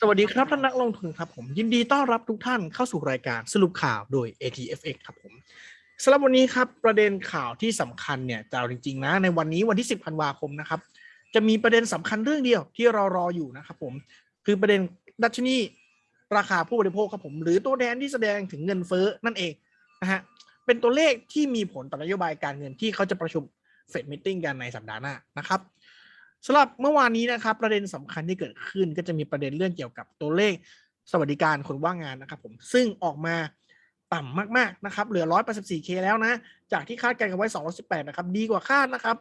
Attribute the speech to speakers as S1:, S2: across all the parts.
S1: สวัสดีครับท่านนักลงทุนครับผมยินดีต้อนรับทุกท่านเข้าสู่รายการสรุปข่าวโดย ATFX ครับผมสำหรับวันนี้ครับประเด็นข่าวที่สำคัญเนี่ยจะเอาจริงๆนะในวันนี้วันที่ 10ธันวาคมนะครับจะมีประเด็นสำคัญเรื่องเดียวที่เรารออยู่นะครับผมคือประเด็นดัชนีราคาผู้บริโภคครับผมหรือตัวแทนที่แสดงถึงเงินเฟ้อนั่นเองนะฮะเป็นตัวเลขที่มีผลต่อนโยบายการเงินที่เขาจะประชุมเฟดมิทติ้งกันในสัปดาห์หน้านะครับ สำหรับเมื่อวานนี้นะครับ ประเด็นสำคัญที่เกิดขึ้นก็จะมีประเด็นเรื่องเกี่ยวกับตัวเลขสวัสดิการคนว่างงานนะครับผมซึ่งออกมาต่ำมากๆนะครับเหลือ 184k แล้วนะ จากที่คาดการณ์กันไว้ 218 นะครับ ดีกว่าคาดนะครับ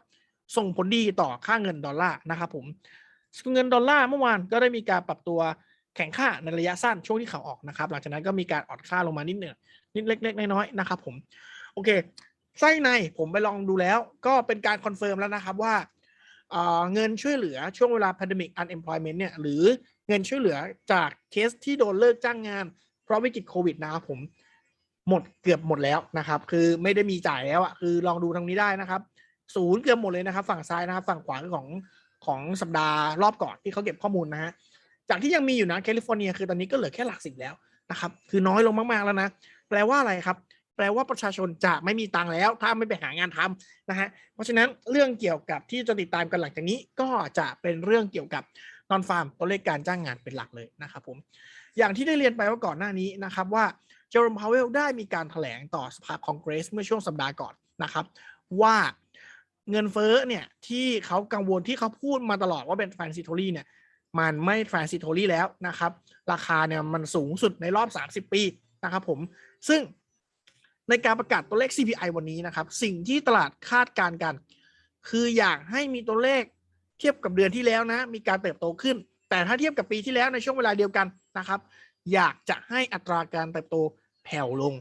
S1: ส่งผลดีต่อค่าเงินดอลลาร์นะครับผมเงินดอลลาร์เมื่อวานก็ได้มีการปรับตัวแข่งค่าในระยะสั้นช่วงที่เขาออกนะครับ หลังจากนั้นก็มีการอ่อนค่าลงมานิดหนึ่งนิดเล็ก ๆ น้อยๆนะครับผมโอเคไส้ในผมไปลองดูแล้ว ก็เป็นการคอนเฟิร์มแล้วนะครับว่า เงินช่วยเหลือช่วงเวลา pandemic unemployment เนี่ยหรือเงินช่วยเหลือจากเคสที่โดนเลิกจ้างงาน เพราะวิกฤตโควิดนะครับผมหมดเกือบหมดแล้วนะครับ คือไม่ได้มีจ่ายแล้วอะคือลองดูทางนี้ได้นะครับศูนย์เกือบหมดเลยนะครับ ฝั่งซ้ายนะครับ ฝั่งขวาคือของของสัปดาห์รอบก่อนที่เขาเก็บข้อมูลนะฮะจากที่ยังมีอยู่นะแคลิฟอร์เนียคือตอนนี้ก็เหลือแค่หลักสิบแล้วนะครับ คือน้อยลงมากๆแล้วนะ แปลว่าอะไรครับ แปลว่าประชาชนจะไม่มีตังค์แล้ว ถ้าไม่ไปหางานทำนะฮะเพราะฉะนั้นเรื่องเกี่ยวกับที่จะติดตามกันหลังจากนี้ก็จะเป็นเรื่องเกี่ยวกับนอนฟาร์มตัวเลขการจ้างงานเป็นหลักเลยนะครับผมอย่างที่ได้เรียนไปว่าก่อนหน้านี้นะครับว่าเจอร์มพาวเวลได้มีการถแถลงต่อสภาคองเกรสเมื่อช่วงสัปดาห์ก่อนนะครับว่าเงินเฟ้อเนี่ยที่เขากังวลที่เขาพูดมาตลอดว่าเป็น transitory เนี่ยมันไม่ transitory แล้วนะครับ ราคาเนี่ยมันสูงสุดในรอบ 30 ปีนะครับผมซึ่ง ในการประกาศตัวเลข CPI วันนี้นะครับ สิ่งที่ตลาดคาดการณ์กัน คืออยากให้มีตัวเลขเทียบกับเดือนที่แล้วนะ มีการเติบโตขึ้น แต่ถ้าเทียบกับปีที่แล้วในช่วงเวลาเดียวกันนะครับ อยากจะให้อัตราการเติบโตแผ่วลง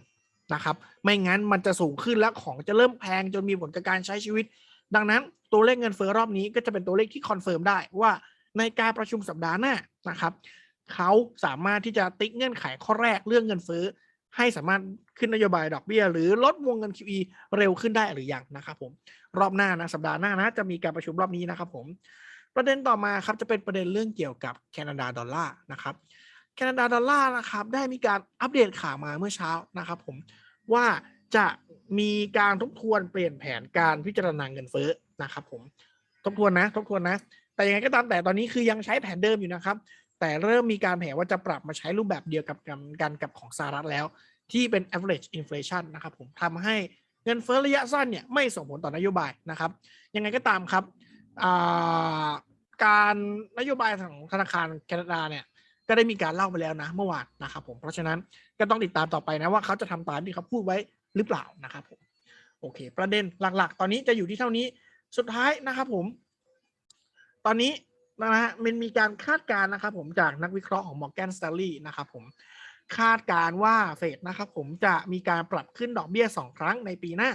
S1: นะครับ ไม่งั้นมันจะสูงขึ้นแล้วของจะเริ่มแพงจนมีผลกับการใช้ชีวิต ดังนั้นตัวเลขเงินเฟ้อรอบนี้ก็จะเป็นตัวเลขที่คอนเฟิร์มได้ว่าในการประชุมสัปดาห์หน้านะครับเขาสามารถที่จะติ๊กเงื่อนไขข้อแรกเรื่องเงินเฟ้อ ให้สามารถขึ้นนโยบายดอกเบี้ย หรือลดวงเงิน QE เร็วขึ้นได้หรือยังนะครับผมรอบหน้านะสัปดาห์หน้านะจะมีการประชุมรอบนี้นะครับผมประเด็นต่อมาครับจะเป็นประเด็นเรื่องเกี่ยวกับแคนาดาดอลลาร์นะครับแคนาดาดอลลาร์นะครับได้มีการอัปเดตข่าวมาเมื่อเช้านะครับผมว่าจะมีการทบทวนเปลี่ยนแผนการพิจารณาเงินเฟ้อนะครับผมทบทวนนะทบทวนนะ แต่ยังไงก็ตามแต่ตอนนี้คือยังใช้แผนเดิมอยู่นะครับ แต่เริ่มมีการแผนว่าจะปรับมาใช้รูปแบบเดียวกับกันกับของสหรัฐแล้ว ที่เป็น average inflation นะครับผมทำให้เงินเฟ้อระยะสั้นเนี่ยไม่ส่งผลต่อนโยบายนะครับ ยังไงก็ตามครับการนโยบายของธนาคารแคนาดาเนี่ยก็ได้มีการเล่าไปแล้วนะเมื่อวานนะครับผมเพราะฉะนั้นก็ต้องติดตามต่อไปนะว่าเขาจะทำตามที่เขาพูดไว้หรือเปล่านะครับผมโอเค ประเด็นหลักๆ ตอนนี้จะอยู่ที่เท่านี้สุดท้ายนะครับผม ตอนนี้ นะฮะมันมีการคาดการณ์นะครับผมจากนักวิเคราะห์ของ Morgan Stanley นะครับผมคาดการณ์ว่าเฟดนะครับผมจะมีการปรับขึ้นดอกเบี้ย 2 ครั้งในปีหน้า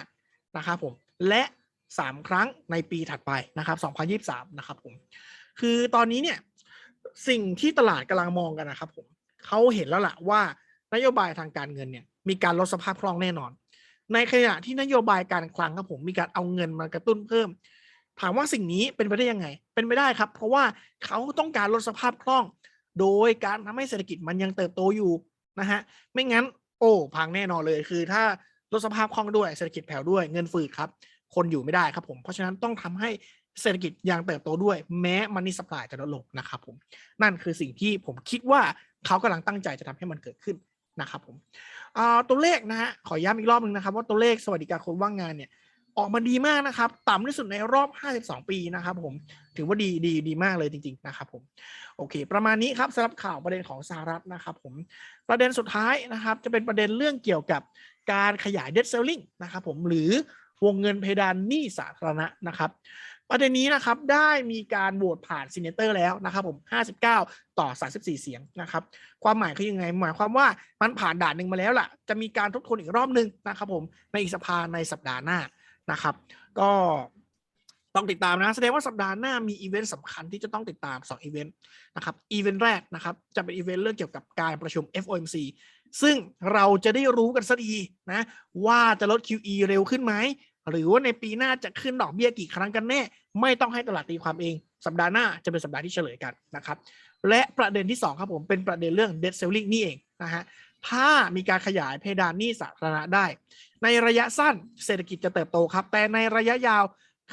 S1: นะครับผมและ 3 ครั้งในปีถัดไปนะครับ 2023 นะครับผมคือตอนนี้เนี่ยสิ่งที่ตลาดกำลังมองกันนะครับผมเขาเห็นแล้วล่ะว่านโยบายทางการเงินเนี่ยมีการลดสภาพคล่องแน่นอน ในขณะที่นโยบายการคลังครับผมมีการเอาเงินมากระตุ้นเพิ่ม ถามว่าสิ่งนี้เป็นไปได้ยังไง เป็นไปได้ครับ เพราะว่าเขาต้องการลดสภาพคล่อง โดยการทำให้เศรษฐกิจมันยังเติบโตอยู่นะฮะ ไม่งั้น โอ้พังแน่นอนเลย คือ ถ้าลดสภาพคล่องด้วยเศรษฐกิจแผ่วด้วยเงินฝืดครับ คนอยู่ไม่ได้ครับผม เพราะฉะนั้นต้องทำให้เศรษฐกิจยังเติบโตด้วย แม้มันนี่สปายจะลดลงนะครับผม นั่นคือสิ่งที่ผมคิดว่าเขากำลังตั้งใจจะทำให้มันเกิดขึ้นนะครับผมตัวเลขนะฮะขอย้ำอีกรอบหนึ่งนะครับ ว่าตัวเลขสวัสดิการคนว่างงานเนี่ย ออกมาดีมากนะครับ ต่ำที่สุดในรอบ 52 ปีนะครับผมถือว่าดีดีดีมากเลยจริง ๆ นะครับผมโอเค ประมาณนี้ครับสำหรับข่าวประเด็นของสหรัฐนะครับผมประเด็นสุดท้ายนะครับ จะเป็นประเด็นเรื่องเกี่ยวกับการขยาย debt ceiling นะครับผมหรือวงเงินเพดานหนี้สาธารณะนะครับประเด็นนี้นะครับได้มีการโหวตผ่านซีเนเตอร์แล้วนะครับผม 59 ต่อ 34 เสียงนะครับ ความหมายคือยังไง หมายความว่ามันผ่านด่านหนึ่งมาแล้วล่ะ จะมีการทบทวนอีกรอบหนึ่งนะครับผมในอีกสภาในสัปดาห์หน้า นะครับ ก็ต้องติดตามนะแสดงว่าสัปดาห์หน้ามีอีเวนต์สำคัญที่จะต้องติดตาม2อีเวนต์นะครับอีเวนต์แรกนะครับจะเป็นอีเวนต์เรื่องเกี่ยวกับการประชุม FOMC ซึ่งเราจะได้รู้กันสักทีนะว่าจะลด QE เร็วขึ้นไหมหรือว่าในปีหน้าจะขึ้นดอกเบี้ยกี่ครั้งกันแน่ ไม่ต้องให้ตลาดตีความเอง สัปดาห์หน้าจะเป็นสัปดาห์ที่เฉลยกันนะครับ และประเด็นที่ 2 ครับผมเป็นประเด็นเรื่อง debt ceiling นี่เองนะฮะ ถ้ามีการขยายเพดานหนี้สาธารณะได้ ในระยะสั้นเศรษฐกิจจะเติบโตครับ แต่ในระยะยาว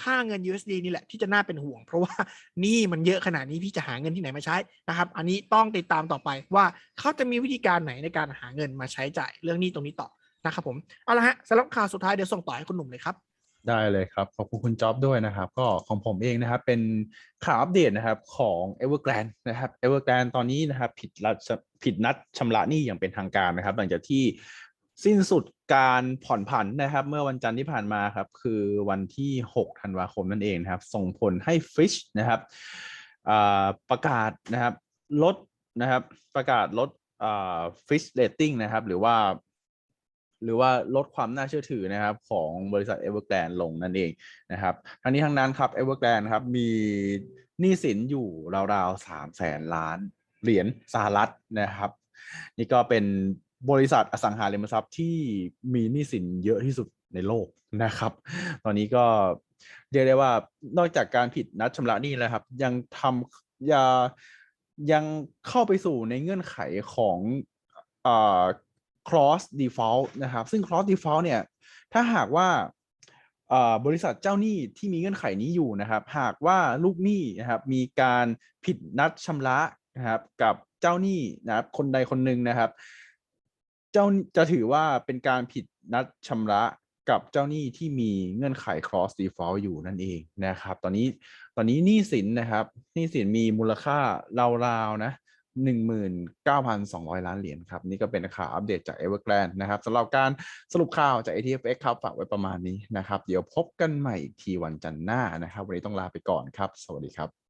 S1: ค่าเงิน USD นี่แหละที่จะน่าเป็นห่วง เพราะว่านี่มันเยอะขนาดนี้พี่จะหาเงินที่ไหนมาใช้นะครับ อันนี้ต้องติดตามต่อไปว่าเขาจะมีวิธีการไหนในการหาเงินมาใช้จ่ายเรื่องนี้ตรงนี้ต่อนะครับผมเอาละฮะสำหรับข่าวสุดท้ายเดี๋ยวส่งต่อให้คุณหนุ่มเลยครับ
S2: ได้เลยครับขอบคุณคุณจ๊อบด้วยนะครับ ก็ของผมเองนะครับ เป็นข่าวอัปเดตนะครับของ Evergrande นะครับ Evergrande ตอนนี้นะครับผิดนัดผิดนัดชำระหนี้อย่างเป็นทางการนะครับ หลังจากที่สิ้นสุดการผ่อนผันนะครับ เมื่อวันจันทร์ที่ผ่านมาครับคือวันที่ 6 ธันวาคมนั่นเองนะครับ ส่งผลให้ Fish นะครับประกาศนะครับลดนะครับประกาศลดอ่า Fish Rating นะครับ หรือว่า หรือว่าลดความน่าเชื่อถือนะครับของบริษัท Evergrande ลงนั่นเองนะครับทั้งนี้ทั้งนั้นครับ Evergrande นครับมีหนี้สินอยู่ราวๆสามแสนล้านเหรียญสหรัฐนะครับ นี่ก็เป็นบริษัทอสังหาริมทรัพย์ที่มีหนี้สินเยอะที่สุดในโลกนะครับ ตอนนี้ก็เรียกได้ว่านอกจากการผิดนัดชำระหนี้แล้วครับ ยังทำยายังเข้าไปสู่ในเงื่อนไขของอ่า cross default นะครับ ซึ่ง cross default เนี่ย ถ้าหากว่าบริษัทเจ้าหนี้ที่มีเงื่อนไขนี้อยู่นะครับ หากว่าลูกหนี้นะครับมีการผิดนัดชำระนะครับกับเจ้าหนี้นะครับคนใดคนหนึ่งนะครับ เจ้าจะถือว่าเป็นการผิดนัดชำระกับเจ้าหนี้ที่มีเงื่อนไข cross default อยู่นั่นเองนะครับ ตอนนี้ตอนนี้หนี้สินนะครับหนี้สินมีมูลค่าราวๆนะ 19,200 ล้านเหรียญครับ นี่ก็เป็นข่าวอัปเดตจาก Evergrande นะครับสำหรับการสรุปข่าวจาก ATFX ครับฝากไว้ประมาณนี้นะครับ เดี๋ยวพบกันใหม่อีกทีวันจันทร์หน้านะครับ วันนี้ต้องลาไปก่อนครับ สวัสดีครับ